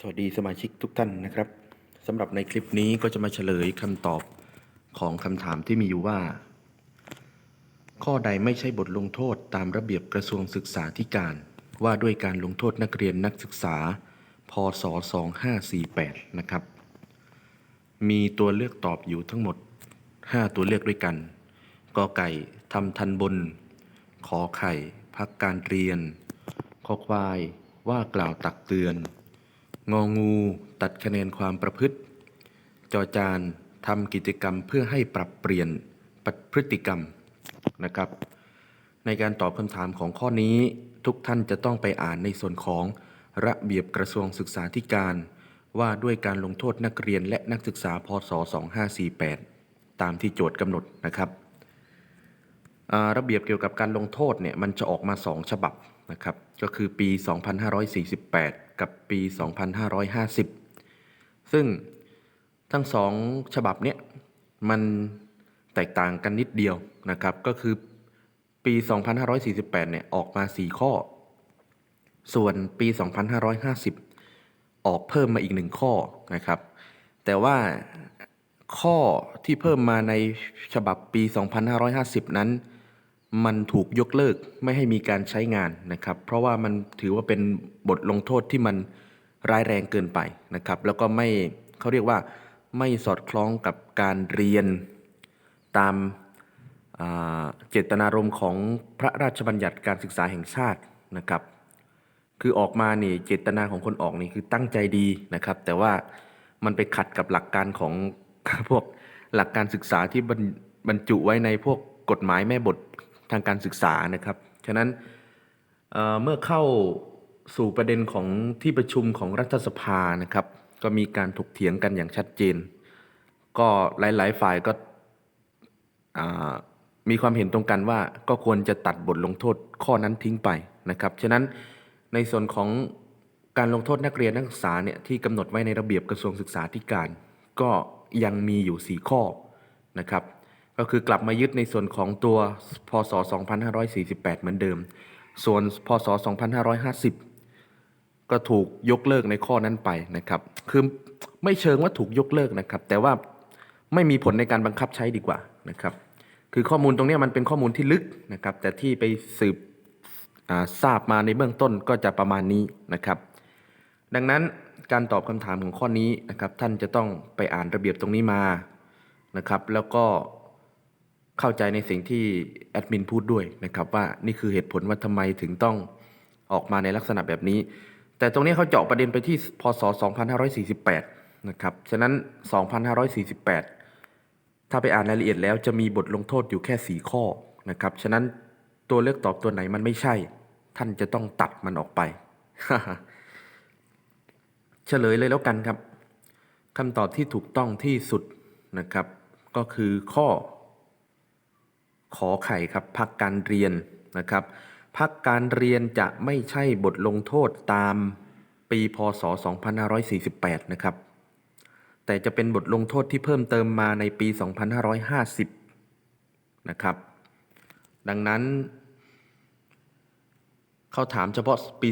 สวัสดีสมาชิกทุกท่านนะครับสำหรับในคลิปนี้ก็จะมาเฉลยคำตอบของคำถามที่มีอยู่ว่า ข้อใดไม่ใช่บทลงโทษตามระเบียบกระทรวงศึกษาธิการ ว่าด้วยการลงโทษนักเรียนนักศึกษา พศ 2548 นะครับ มีตัวเลือกตอบอยู่ทั้งหมด 5 ตัวเลือกด้วยกันกอไก่ทำทันบน ขอไข่ พักการเรียน ขอควายว่ากล่าวตักเตือน งองูตัดคะแนนความประพฤติ จอจานทำกิจกรรมเพื่อให้ปรับเปลี่ยนปพฤติกรรมนะครับ ในการตอบคำถามของข้อนี้ทุกท่านจะต้องไปอ่านในส่วนของระเบียบกระทรวงศึกษาธิการ ว่าด้วยการลงโทษนักเรียนและนักศึกษาพศ 2548 ตามที่โจทย์กำหนดนะครับ ระเบียบเกี่ยวกับการลงโทษเนี่ยมันจะออกมา 2 ฉบับ นะครับ ก็คือปี 2548 กับปี 2550 ซึ่งทั้งสองฉบับเนี้ยมันแตกต่างกันนิดเดียวนะครับ ก็คือปี 2548 เนี่ยออกมา 4 ข้อ ส่วนปี 2550 ออกเพิ่มมาอีกหนึ่งข้อนะครับ แต่ว่าข้อที่เพิ่มมาในฉบับปี 2550 นั้น มันถูกยกเลิกไม่ให้มีการใช้งานนะครับ เพราะว่ามันถือว่าเป็นบทลงโทษที่มันร้ายแรงเกินไปนะครับ แล้วก็ไม่เขาเรียกว่าไม่สอดคล้องกับการเรียนตามเจตนารมณ์ของพระราชบัญญัติการศึกษาแห่งชาตินะครับ คือออกมานี่เจตนาของคนออกนี่คือตั้งใจดีนะครับ แต่ว่ามันไปขัดกับหลักการของพวกหลักการศึกษาที่บรรจุไว้ในพวกกฎหมายแม่บท ทางการศึกษานะครับ ฉะนั้นเเมื่อเข้าสู่ประเด็นของที่ประชุมของรัฐสภานะครับ ก็มีการถกเถียงกันอย่างชัดเจน ก็หลาย ๆ ฝ่ายก็มีความเห็นตรงกันว่าก็ควรจะตัดบทลงโทษข้อนั้นทิ้งไปนะครับ ฉะนั้นในส่วนของการลงโทษนักเรียนนักศึกษาเนี่ยที่กำหนดไว้ในระเบียบกระทรวงศึกษาธิการ ก็ยังมีอยู่ 4 ข้อนะครับ ก็คือกลับมายึดในส่วนของตัวพศ 2548 เหมือนเดิม ส่วนพศ 2550 ก็ถูกยกเลิกในข้อนั้นไปนะครับ คือไม่เชิงว่าถูกยกเลิกนะครับ แต่ว่าไม่มีผลในการบังคับใช้ดีกว่านะครับ คือข้อมูลตรงนี้มันเป็นข้อมูลที่ลึกนะครับ แต่ที่ไปสืบทราบมาในเบื้องต้นก็จะประมาณนี้นะครับ ดังนั้นการตอบคำถามของข้อนี้นะครับ ท่านจะต้องไปอ่านระเบียบตรงนี้มานะครับ แล้วก็ เข้าใจในสิ่งที่แอดมินพูดด้วยนะครับว่านี่คือเหตุผลว่าทำไมถึงต้องออกมาในลักษณะแบบนี้ แต่ตรงนี้เขาเจาะประเด็นไปที่พศ 2548 นะครับ ฉะนั้น 2548 ถ้าไปอ่านรายละเอียดแล้วจะมีบทลงโทษอยู่แค่ 4 ข้อนะครับ ฉะนั้นตัวเลือกตอบตัวไหนมันไม่ใช่ ท่านจะต้องตัดมันออกไป เฉลยเลยแล้วกันครับคำตอบที่ถูกต้องที่สุดนะครับ ก็คือข้อ ขอไข่ครับพักการเรียนนะครับพักการเรียนจะไม่ใช่บทลงโทษตามปีพศ 2548 นะครับ แต่จะเป็นบทลงโทษที่เพิ่มเติมมาในปี 2550 นะครับ ดังนั้น เขาถามเฉพาะปี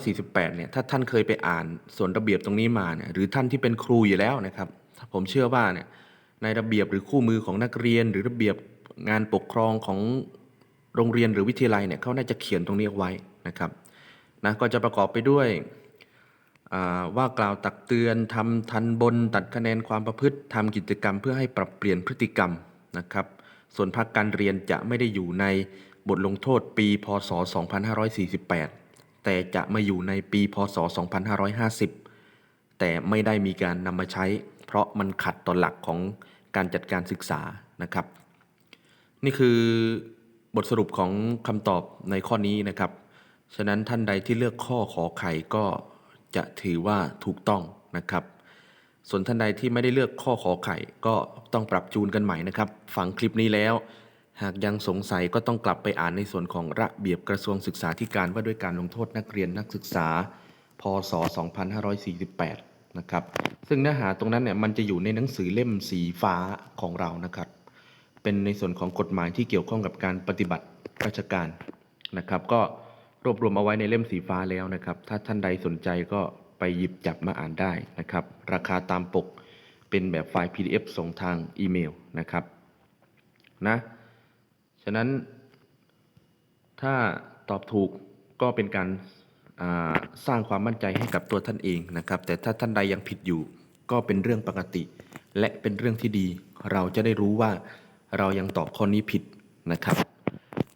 2548 เนี่ย ถ้าท่านเคยไปอ่านส่วนระเบียบตรงนี้มาเนี่ย หรือท่านที่เป็นครูอยู่แล้วนะครับ ผมเชื่อว่าเนี่ย ในระเบียบหรือคู่มือของนักเรียนหรือระเบียบ งานปกครองของโรงเรียนหรือวิทยาลัยเนี่ยเขาน่าจะเขียนตรงนี้ไว้นะครับนะก็จะประกอบไปด้วยว่ากล่าวตักเตือนทำทันบนตัดคะแนนความประพฤติทำกิจกรรม เพื่อให้ปรับเปลี่ยนพฤติกรรมนะครับ ส่วนภาคการเรียนจะไม่ได้อยู่ในบทลงโทษปี พศ 2548 แต่จะมาอยู่ในปี พศ 2550 แต่ไม่ได้มีการนำมาใช้ เพราะมันขัดต่อหลักของการจัดการศึกษานะครับ นี่คือบทสรุปของคำตอบในข้อนี้นะครับ ฉะนั้นท่านใดที่เลือกข้อขอไข่ก็จะถือว่าถูกต้องนะครับ ส่วนท่านใดที่ไม่ได้เลือกข้อขอไข่ก็ต้องปรับจูนกันใหม่นะครับ ฟังคลิปนี้แล้ว หากยังสงสัยก็ต้องกลับไปอ่านในส่วนของระเบียบกระทรวงศึกษาธิการว่าด้วยการลงโทษนักเรียนนักศึกษา พศ 2548 นะครับ ซึ่งเนื้อหาตรงนั้นเนี่ยมันจะอยู่ในหนังสือเล่มสีฟ้าของเรานะครับ เป็นในส่วนของกฎหมายที่เกี่ยวข้องกับการปฏิบัติราชการนะครับ ก็รวบรวมเอาไว้ในเล่มสีฟ้าแล้วนะครับ ถ้าท่านใดสนใจก็ไปหยิบจับมาอ่านได้นะครับ ราคาตามปกเป็นแบบไฟล์ PDF ส่งทางอีเมลนะครับนะฉะนั้นถ้าตอบถูกก็เป็นการาสร้างความมั่นใจให้กับตัวท่านเองนะครับ แต่ถ้าท่านใดยังผิดอยู่ก็เป็นเรื่องปกติ และเป็นเรื่องที่ดี เราจะได้รู้ว่า เรายังตอบข้อนี้ผิดนะครับ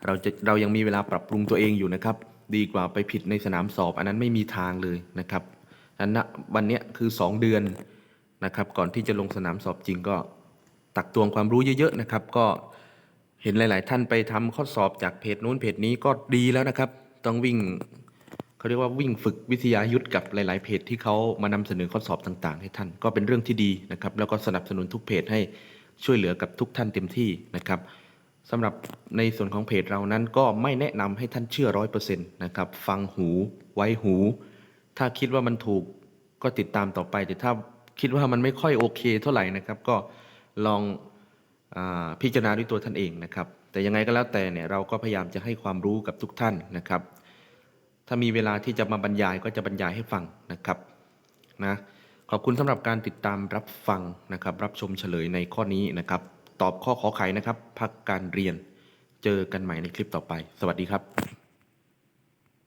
เราจะเรายังมีเวลาปรับปรุงตัวเองอยู่นะครับ ดีกว่าไปผิดในสนามสอบ อันนั้นไม่มีทางเลยนะครับอันนะวันเนี้ยคือ 2 เดือนนะครับ ก่อนที่จะลงสนามสอบจริงก็ตักตวงความรู้เยอะๆนะครับ ก็เห็นหลาย ๆ ท่านไปทำข้อสอบจากเพจนู้นเพจนี้ก็ดีแล้วนะครับ ต้องวิ่งเขาเรียกว่าวิ่งฝึกวิทยายุทธกับหลาย ๆ เพจที่เขามานำเสนอข้อสอบต่าง ๆ ให้ท่านก็เป็นเรื่องที่ดีนะครับ แล้วก็สนับสนุนทุกเพจให้ ช่วยเหลือกับทุกท่านเต็มที่นะครับสำหรับในส่วนของเพจเรานั้นก็ไม่แนะนำให้ท่านเชื่อร้อยเปอร์เซ็นต์นะครับฟังหูไว้หู ถ้าคิดว่ามันถูกก็ติดตามต่อไป แต่ถ้าคิดว่ามันไม่ค่อยโอเคเท่าไหร่นะครับก็ลองอพิจารณาด้วยตัวท่านเองนะครับ แต่ยังไงก็แล้วแต่เนี่ยเราก็พยายามจะให้ความรู้กับทุกท่านนะครับ ถ้ามีเวลาที่จะมาบรรยายก็จะบรรยายให้ฟังนะครับนะ ขอบคุณสำหรับการติดตามรับฟังนะครับ รับชมเฉลยในข้อนี้นะครับ ตอบข้อขอไขนะครับ พักการเรียน เจอกันใหม่ในคลิปต่อไป สวัสดีครับ